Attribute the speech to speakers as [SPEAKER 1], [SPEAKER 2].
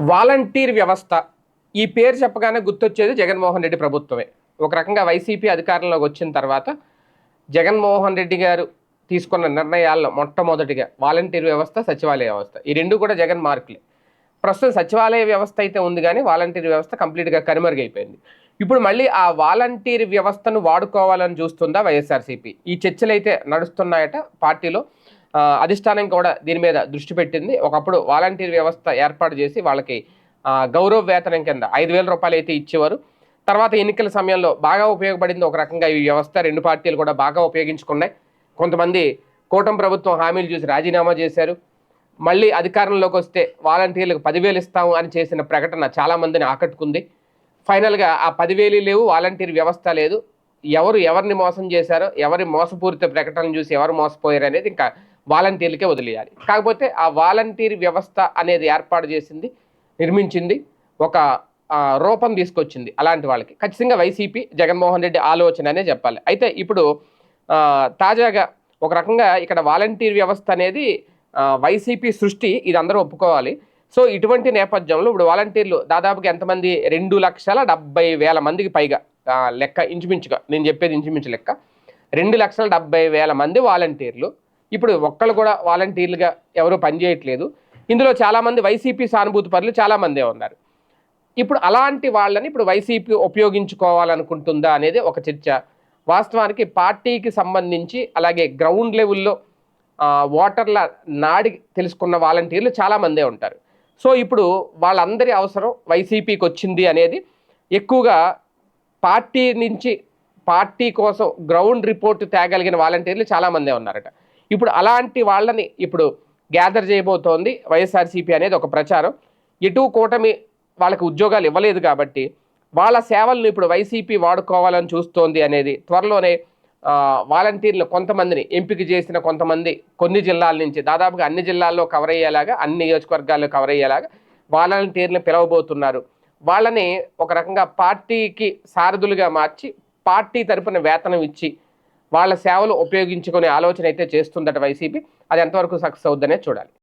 [SPEAKER 1] Volunteer వ్యవస్థ. ఈ పేరు చెప్పగానే గుర్తొచ్చేది జగన్మోహన్ రెడ్డి ప్రభుత్వమే. ఒక రకంగా వైసీపీ అధికారంలోకి వచ్చిన తర్వాత జగన్మోహన్ రెడ్డి గారు తీసుకున్న నిర్ణయాల్లో మొట్టమొదటిగా వాలంటీర్ వ్యవస్థ సచివాలయ వ్యవస్థ. ఈ రెండు కూడా జగన్ మార్కులే. ప్రస్తుతం సచివాలయ వ్యవస్థ అయితే ఉంది కానీ వాలంటీర్ వ్యవస్థ కంప్లీట్గా కనుమరుగైపోయింది. ఇప్పుడు మళ్ళీ ఆ వాలంటీర్ వ్యవస్థను వాడుకోవాలని చూస్తుందా వైఎస్ఆర్సీపీ? ఈ చర్చలు అయితే నడుస్తున్నాయట పార్టీలో. అధిష్టానం కూడా దీని మీద దృష్టి పెట్టింది. ఒకప్పుడు వాలంటీర్ వ్యవస్థ ఏర్పాటు చేసి వాళ్ళకి గౌరవ వేతనం కింద ఐదు వేల రూపాయలు అయితే ఇచ్చేవారు. తర్వాత ఎన్నికల సమయంలో బాగా ఉపయోగపడింది ఒక రకంగా ఈ వ్యవస్థ. రెండు పార్టీలు కూడా బాగా ఉపయోగించుకున్నాయి. కొంతమంది కూటమి ప్రభుత్వం హామీలు చూసి రాజీనామా చేశారు. మళ్ళీ అధికారంలోకి వస్తే వాలంటీర్లకు పదివేలు ఇస్తాము అని చేసిన ప్రకటన చాలా మందిని ఆకట్టుకుంది. ఫైనల్గా ఆ పదివేలు లేవు వాలంటీర్ వ్యవస్థ లేదు. ఎవరు ఎవరిని మోసం చేశారో ఎవరి మోసపూరిత ప్రకటనలు చూసి ఎవరు మోసపోయారు అనేది ఇంకా వాలంటీర్లకే వదిలేయాలి. కాకపోతే ఆ వాలంటీర్ వ్యవస్థ అనేది ఏర్పాటు చేసింది నిర్మించింది ఒక రూపం తీసుకొచ్చింది అలాంటి వాళ్ళకి. ఖచ్చితంగా వైసీపీ జగన్మోహన్ రెడ్డి ఆలోచన అనే చెప్పాలి. అయితే ఇప్పుడు తాజాగా ఒక రకంగా ఇక్కడ వాలంటీర్ వ్యవస్థ అనేది వైసీపీ సృష్టి ఇది అందరూ ఒప్పుకోవాలి. సో ఇటువంటి నేపథ్యంలో ఇప్పుడు వాలంటీర్లు దాదాపుగా ఎంతమంది? రెండు లక్షల డెబ్బై వేల మందికి పైగా లెక్క ఇంచుమించుగా నేను చెప్పేది ఇంచుమించు లెక్క. రెండు లక్షల డెబ్బై వేల మంది వాలంటీర్లు ఇప్పుడు ఒక్కళ్ళు కూడా వాలంటీర్లుగా ఎవరు పనిచేయట్లేదు ఇందులో చాలామంది వైసీపీ సానుభూతి పనులు చాలామందే ఉన్నారు. ఇప్పుడు అలాంటి వాళ్ళని ఇప్పుడు వైసీపీ ఉపయోగించుకోవాలనుకుంటుందా అనేది ఒక చర్చ. వాస్తవానికి పార్టీకి సంబంధించి అలాగే గ్రౌండ్ లెవెల్లో ఓటర్ల నాడి తెలుసుకున్న వాలంటీర్లు చాలామందే ఉంటారు. సో ఇప్పుడు వాళ్ళందరి అవసరం వైసీపీకి వచ్చింది అనేది ఎక్కువగా పార్టీ నుంచి పార్టీ కోసం గ్రౌండ్ రిపోర్ట్ తేగలిగిన వాలంటీర్లు చాలామందే ఉన్నారట. ఇప్పుడు అలాంటి వాళ్ళని ఇప్పుడు గ్యాదర్ చేయబోతోంది వైఎస్ఆర్సీపీ అనేది ఒక ప్రచారం. ఎటు కూటమి వాళ్ళకి ఉద్యోగాలు ఇవ్వలేదు కాబట్టి వాళ్ళ సేవలను ఇప్పుడు వైసీపీ వాడుకోవాలని చూస్తోంది అనేది త్వరలోనే వాలంటీర్లు కొంతమందిని ఎంపిక చేసిన కొంతమంది కొన్ని జిల్లాల నుంచి దాదాపుగా అన్ని జిల్లాల్లో కవర్ అయ్యేలాగా అన్ని నియోజకవర్గాల్లో కవర్ అయ్యేలాగా వాలంటీర్లు పిలవబోతున్నారు. వాళ్ళని ఒక రకంగా పార్టీకి సారథులుగా మార్చి పార్టీ తరపున వేతనం ఇచ్చి వాళ్ళ సేవలు ఉపయోగించుకునే ఆలోచన అయితే చేస్తుందట వైసీపీ. అది ఎంతవరకు సక్సెస్ అవుద్దనే చూడాలి.